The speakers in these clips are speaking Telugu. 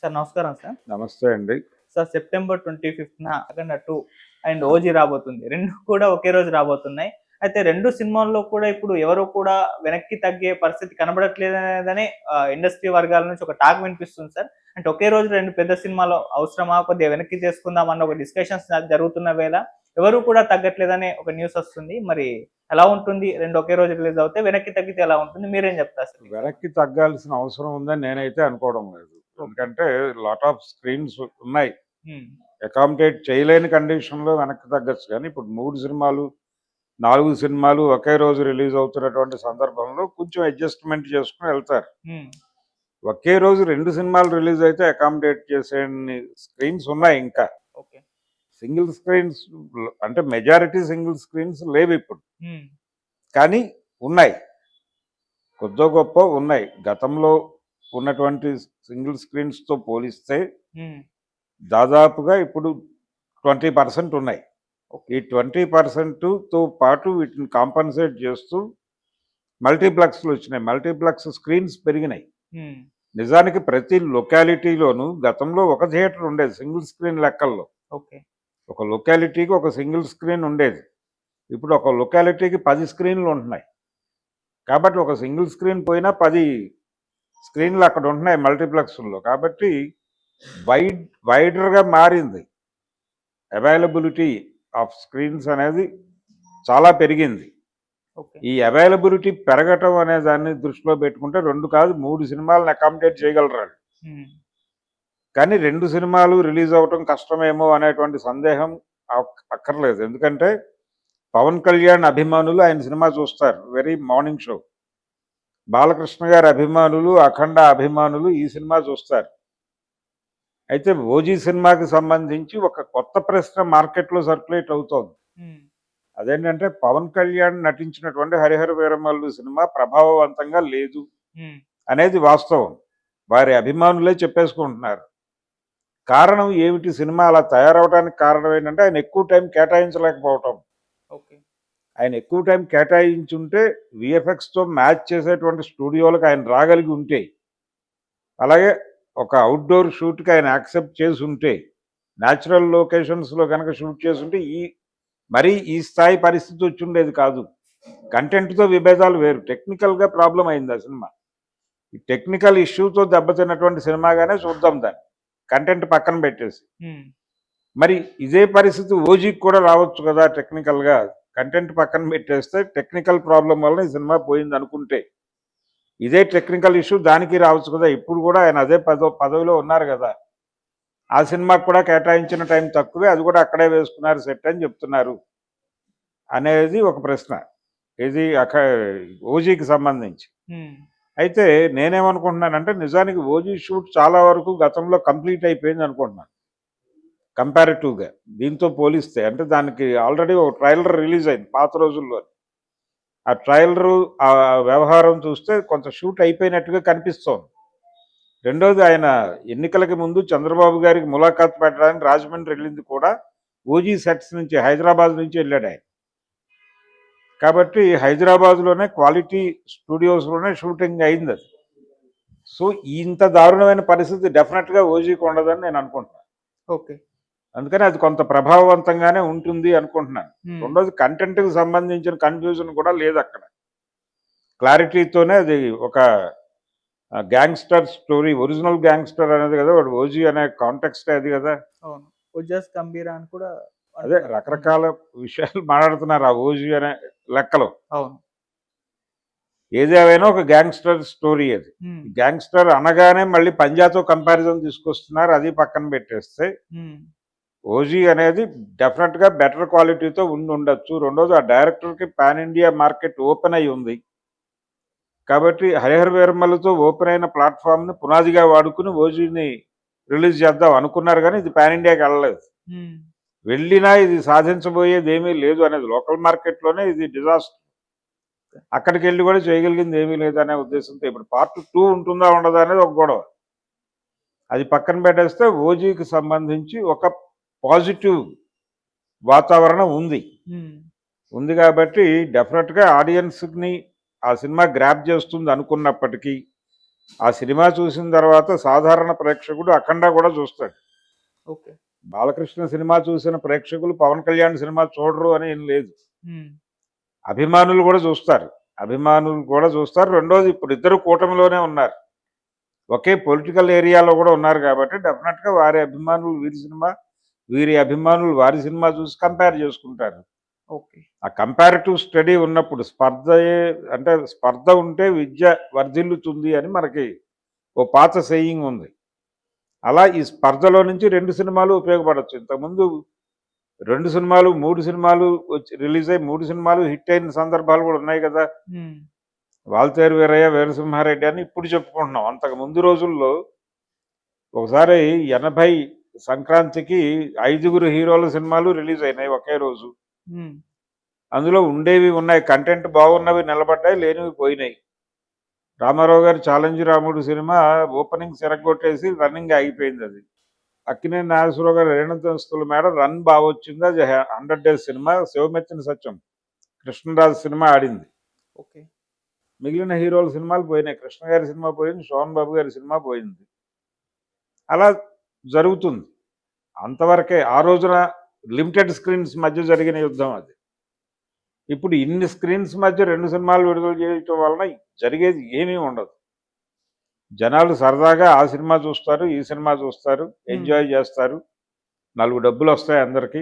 సార్ నమస్కారం సార్. నమస్తే అండి. సార్ సెప్టెంబర్ ట్వంటీ ఫిఫ్త్న అఖండ టూ అండ్ ఓజీ రాబోతుంది. రెండు కూడా ఒకే రోజు రాబోతున్నాయి. అయితే రెండు సినిమాల్లో కూడా ఇప్పుడు ఎవరు కూడా వెనక్కి తగ్గే పరిస్థితి కనబడట్లేదనే ఇండస్ట్రీ వర్గాల నుంచి ఒక టాక్ వినిపిస్తుంది సార్. అంటే ఒకే రోజు రెండు పెద్ద సినిమాలు అవసరమా? కొద్దిగా వెనక్కి చేసుకుందాం అన్న ఒక డిస్కషన్స్ జరుగుతున్న వేళ ఎవరు కూడా తగ్గట్లేదనే ఒక న్యూస్ వస్తుంది. మరి ఎలా ఉంటుంది? రెండు ఒకే రోజు రిలీజ్ అవుతే వెనక్కి తగ్గితే ఎలా ఉంటుంది? మీరేం చెప్తారు సార్? వెనక్కి తగ్గాల్సిన అవసరం ఉందని నేనైతే అనుకోవడం లేదు. ఎందుకంటే లాట్ ఆఫ్ స్క్రీన్స్ ఉన్నాయి. అకామిడేట్ చేయలేని కండిషన్లో వెనక్కి తగ్గచ్చు. కానీ ఇప్పుడు మూడు సినిమాలు నాలుగు సినిమాలు ఒకే రోజు రిలీజ్ అవుతున్నటువంటి సందర్భంలో కొంచెం అడ్జస్ట్మెంట్ చేసుకుని వెళ్తారు. ఒకే రోజు రెండు సినిమాలు రిలీజ్ అయితే అకామిడేట్ చేసే స్క్రీన్స్ ఉన్నాయి ఇంకా. సింగిల్ స్క్రీన్స్ అంటే మెజారిటీ సింగిల్ స్క్రీన్స్ లేవు ఇప్పుడు. కానీ ఉన్నాయి. కొద్దో గొప్ప ఉన్నాయి. గతంలో ఉన్నటువంటి సింగిల్ స్క్రీన్స్తో పోలిస్తే ఉమ్, దాదాపుగా ఇప్పుడు ట్వంటీ పర్సెంట్ ఉన్నాయి. ఈ ట్వంటీ పర్సెంట్తో పాటు వీటిని కాంపన్సేట్ చేస్తూ మల్టీప్లెక్స్లు వచ్చినాయి. మల్టీప్లెక్స్ స్క్రీన్స్ పెరిగినాయి. నిజానికి ప్రతి లొకాలిటీలోనూ గతంలో ఒక థియేటర్ ఉండేది సింగిల్ స్క్రీన్ లెక్కల్లో. ఒక లొకాలిటీకి ఒక సింగిల్ స్క్రీన్ ఉండేది. ఇప్పుడు ఒక లొకాలిటీకి పది స్క్రీన్లు ఉంటున్నాయి. కాబట్టి ఒక సింగిల్ స్క్రీన్ పోయినా పది స్క్రీన్లు అక్కడ ఉంటున్నాయి మల్టీప్లెక్స్లో కాబట్టి వైడ్ వైడర్గా మారింది. అవైలబిలిటీ ఆఫ్ స్క్రీన్స్ అనేది చాలా పెరిగింది. ఈ అవైలబిలిటీ పెరగటం అనే దాన్ని దృష్టిలో పెట్టుకుంటే రెండు కాదు మూడు సినిమాలను అకామిడేట్ చేయగలరు కానీ రెండు సినిమాలు రిలీజ్ అవటం కష్టమేమో అనేటువంటి సందేహం అక్- అక్కర్లేదు. ఎందుకంటే పవన్ కళ్యాణ్ అభిమానులు ఆయన సినిమా చూస్తారు. Very morning show. బాలకృష్ణ గారి అభిమానులు అఖండ అభిమానులు ఈ సినిమా చూస్తారు. అయితే ఓజీ సినిమాకి సంబంధించి ఒక కొత్త ప్రశ్న మార్కెట్లో సర్క్యులేట్ అవుతోంది. అదేంటంటే పవన్ కళ్యాణ్ నటించినటువంటి హరిహర వీరమల్లు సినిమా ప్రభావవంతంగా లేదు అనేది వాస్తవం. వారి అభిమానులే చెప్పేసుకుంటున్నారు. కారణం ఏమిటి? సినిమా అలా తయారవడానికి కారణం ఏంటంటే ఆయన ఎక్కువ టైం కేటాయించలేకపోవటం. ఓకే. ఆయన ఎక్కువ టైం కేటాయించుంటే విఎఫ్ఎక్స్తో మ్యాచ్ చేసేటువంటి స్టూడియోలకు ఆయన రాగలిగి ఉంటే అలాగే ఒక అవుట్డోర్ షూట్కి ఆయన యాక్సెప్ట్ చేసి ఉంటే న్యాచురల్ లొకేషన్స్లో కనుక షూట్ చేసి ఉంటే ఈ మరీ ఈ స్థాయి పరిస్థితి వచ్చి ఉండేది కాదు. కంటెంట్తో విభేదాలు వేరు. టెక్నికల్గా ప్రాబ్లం అయింది ఆ సినిమా. ఈ టెక్నికల్ ఇష్యూతో దెబ్బతిన్నటువంటి సినిమాగానే చూద్దాం దాన్ని. కంటెంట్ పక్కన పెట్టేసి. మరి ఇదే పరిస్థితి ఓజీకి కూడా రావచ్చు కదా టెక్నికల్గా. కంటెంట్ పక్కన పెట్టేస్తే టెక్నికల్ ప్రాబ్లం వల్ల ఈ సినిమా పోయింది అనుకుంటే. ఇదే టెక్నికల్ ఇష్యూ దానికి రావచ్చు కదా. ఇప్పుడు కూడా ఆయన అదే పదవ పదవిలో ఉన్నారు కదా. ఆ సినిమాకి కూడా కేటాయించిన టైం తక్కువే అది కూడా అక్కడే వేసుకున్నారు సెట్ అని చెప్తున్నారు. అనేది ఒక ప్రశ్న. ఇది అక ఓజీకి సంబంధించి. అయితే నేనేమనుకుంటున్నానంటే నిజానికి ఓజీ షూట్ చాలా వరకు గతంలో కంప్లీట్ అయిపోయింది అనుకుంటున్నాను. కంపారిటివ్గా దీంతో పోలిస్తే అంటే దానికి ఆల్రెడీ ఒక ట్రైలర్ రిలీజ్ అయింది పాత రోజుల్లో. ఆ ట్రైలరు ఆ వ్యవహారం చూస్తే కొంత షూట్ అయిపోయినట్టుగా కనిపిస్తోంది. రెండోది ఆయన ఎన్నికలకి ముందు చంద్రబాబు గారికి ములాఖాత్ పెట్టడానికి రాజమండ్రి వెళ్ళింది కూడా ఓజీ సెట్స్ నుంచి హైదరాబాద్ నుంచి వెళ్ళాడు ఆయన. కాబట్టి హైదరాబాద్లోనే క్వాలిటీ స్టూడియోస్లోనే షూటింగ్ అయింది అది. సో ఇంత దారుణమైన పరిస్థితి డెఫినెట్గా ఓజీకి ఉండదని నేను అనుకుంటున్నాను. ఓకే. అందుకని అది కొంత ప్రభావవంతంగానే ఉంటుంది అనుకుంటున్నాను. రెండోది కంటెంట్కి సంబంధించిన కన్ఫ్యూజన్ కూడా లేదు అక్కడ. క్లారిటీతోనే అది ఒక గ్యాంగ్స్టర్ స్టోరీ ఒరిజినల్ గ్యాంగ్స్టర్ అనేది కదా వాడు ఓజీ అనే కాంటెక్స్ట్ అది కదా. కంబీరా అని కూడా అదే. రకరకాల విషయాలు మాట్లాడుతున్నారు ఆ ఓజీ అనే లెక్కలో. అవును. ఏదేమైనా ఒక గ్యాంగ్స్టర్ స్టోరీ అది. గ్యాంగ్స్టర్ అనగానే మళ్ళీ పంజాతో కంపారిజన్ తీసుకొస్తున్నారు అది పక్కన పెట్టేస్తే ఓజీ అనేది డెఫినెట్గా బెటర్ క్వాలిటీతో ఉండి ఉండొచ్చు. రెండోది ఆ డైరెక్టర్కి పాన్ ఇండియా మార్కెట్ ఓపెన్ అయి ఉంది. కాబట్టి హరిహర వీరమ్మలతో ఓపెన్ అయిన ప్లాట్ఫామ్ని పునాదిగా వాడుకుని ఓజీని రిలీజ్ చేద్దాం అనుకున్నారు కానీ ఇది పాన్ ఇండియాకి వెళ్ళలేదు. వెళ్ళినా ఇది సాధించబోయేది ఏమీ లేదు అనేది లోకల్ మార్కెట్లోనే ఇది డిజాస్టర్ అక్కడికి వెళ్ళి కూడా చేయగలిగింది ఏమీ లేదు అనే ఉద్దేశంతో ఇప్పుడు పార్ట్ టూ ఉంటుందా ఉండదా అనేది ఒక గొడవ. అది పక్కన పెట్టేస్తే ఓజీకి సంబంధించి ఒక పాజిటివ్ వాతావరణం ఉంది. ఉంది కాబట్టి డెఫినెట్గా ఆడియన్స్ని ఆ సినిమా గ్రాప్ చేస్తుంది అనుకున్నప్పటికీ ఆ సినిమా చూసిన తర్వాత సాధారణ ప్రేక్షకుడు అఖండ కూడా చూస్తాడు. ఓకే. బాలకృష్ణ సినిమా చూసిన ప్రేక్షకులు పవన్ కళ్యాణ్ సినిమా చూడరు అని ఏం లేదు. అభిమానులు కూడా చూస్తారు. అభిమానులు కూడా చూస్తారు. రెండోది ఇప్పుడు ఇద్దరు కూటమిలోనే ఉన్నారు. ఒకే పొలిటికల్ ఏరియాలో కూడా ఉన్నారు కాబట్టి డెఫినెట్గా వారి అభిమానులు వీరి సినిమా వీరి అభిమానులు వారి సినిమా చూసి కంపేర్ చేసుకుంటారు. ఓకే. ఆ కంపారిటివ్ స్టడీ ఉన్నప్పుడు స్పర్ధ అంటే స్పర్ధ ఉంటే విద్య వర్ధిల్లుతుంది అని మనకి ఓ పాత సెయింగ్ ఉంది. అలా ఈ స్పర్ధలో నుంచి రెండు సినిమాలు ఉపయోగపడవచ్చు ఇంతకుముందు రెండు సినిమాలు మూడు సినిమాలు వచ్చి రిలీజ్ అయ్యి మూడు సినిమాలు హిట్ అయిన సందర్భాలు కూడా ఉన్నాయి కదా. వాల్తేరు వీరయ్య వీరసింహారెడ్డి అని ఇప్పుడు చెప్పుకుంటున్నాం. అంతకు ముందు రోజుల్లో ఒకసారి ఎనభై సంక్రాంతికి ఐదుగురు హీరోల సినిమాలు రిలీజ్ అయినాయి ఒకే రోజు. అందులో ఉండేవి ఉన్నాయి. కంటెంట్ బాగున్నవి నిలబడ్డాయి లేనివి పోయినాయి. రామారావు గారి ఛాలెంజ్ రాముడు సినిమా ఓపెనింగ్ సిరగొట్టేసి రన్నింగ్ ఆగిపోయింది అది. అక్కినే నాగేశ్వరరావు గారు రేణుదస్తుల మేడ రన్ బాగా వచ్చింది. అది hundred days cinema. Sivamechina Satyam. Krishnaraju cinema ఆడింది. ఓకే. మిగిలిన హీరోల సినిమాలు పోయినాయి. కృష్ణ గారి సినిమా పోయింది. శోభన్ బాబు గారి సినిమా పోయింది. అలా జరుగుతుంది. అంతవరకే ఆ రోజున లిమిటెడ్ స్క్రీన్స్ మధ్య జరిగిన యుద్ధం అది. ఇప్పుడు ఇన్ని స్క్రీన్స్ మధ్య రెండు సినిమాలు విడుదల చేయటం వలన జరిగేది ఏమీ ఉండదు. జనాలు సరదాగా ఆ సినిమా చూస్తారు ఈ సినిమా చూస్తారు ఎంజాయ్ చేస్తారు. నాలుగు డబ్బులు వస్తాయి అందరికీ.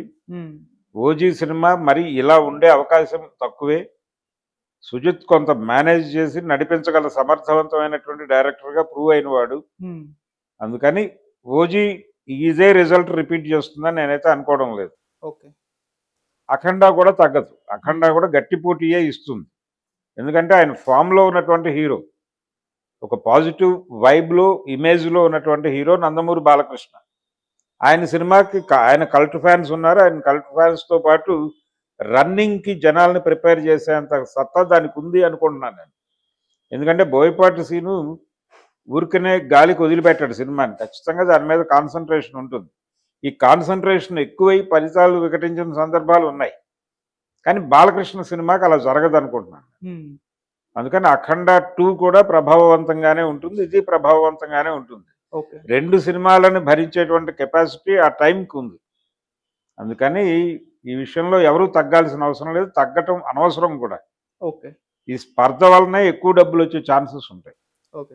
ఓజీ సినిమా మరి ఇలా ఉండే అవకాశం తక్కువే. సుజిత్ కొంత మేనేజ్ చేసి నడిపించగల సమర్థవంతమైనటువంటి డైరెక్టర్గా ప్రూవ్ అయిన వాడు ఉమ్, అందుకని ఓజీ ఈజే రిజల్ట్ రిపీట్ చేస్తుందని నేనైతే అనుకోవడం లేదు. ఓకే. అఖండ కూడా తగ్గదు. అఖండ కూడా గట్టి పోటీయే ఇస్తుంది. ఎందుకంటే ఆయన ఫామ్లో ఉన్నటువంటి హీరో. ఒక పాజిటివ్ వైబ్లో ఇమేజ్లో ఉన్నటువంటి హీరో నందమూరి బాలకృష్ణ. ఆయన సినిమాకి ఆయన కల్ట్ ఫ్యాన్స్ ఉన్నారు. ఆయన కల్ట్ ఫ్యాన్స్తో పాటు రన్నింగ్కి జనాల్ని ప్రిపేర్ చేసేంత సత్తా దానికి ఉంది అనుకుంటున్నాను నేను. ఎందుకంటే బోయపాటి సీను ఊరికనే గాలికి వదిలిపెట్టాడు సినిమాని. ఖచ్చితంగా దాని మీద కాన్సన్ట్రేషన్ ఉంటుంది. ఈ కాన్సన్ట్రేషన్ ఎక్కువై ఫలితాలు వికటించిన సందర్భాలు ఉన్నాయి. కానీ బాలకృష్ణ సినిమాకి అలా జరగదు అనుకుంటున్నాను అందుకని అఖండ టూ కూడా ప్రభావవంతంగానే ఉంటుంది. ఇది ప్రభావవంతంగానే ఉంటుంది. రెండు సినిమాలను భరించేటువంటి కెపాసిటీ ఆ టైంకి ఉంది. అందుకని ఈ విషయంలో ఎవరూ తగ్గాల్సిన అవసరం లేదు. తగ్గటం అనవసరం కూడా. ఓకే. ఈ స్పర్ధ వలనే ఎక్కువ డబ్బులు వచ్చే ఛాన్సెస్ ఉంటాయి. Okay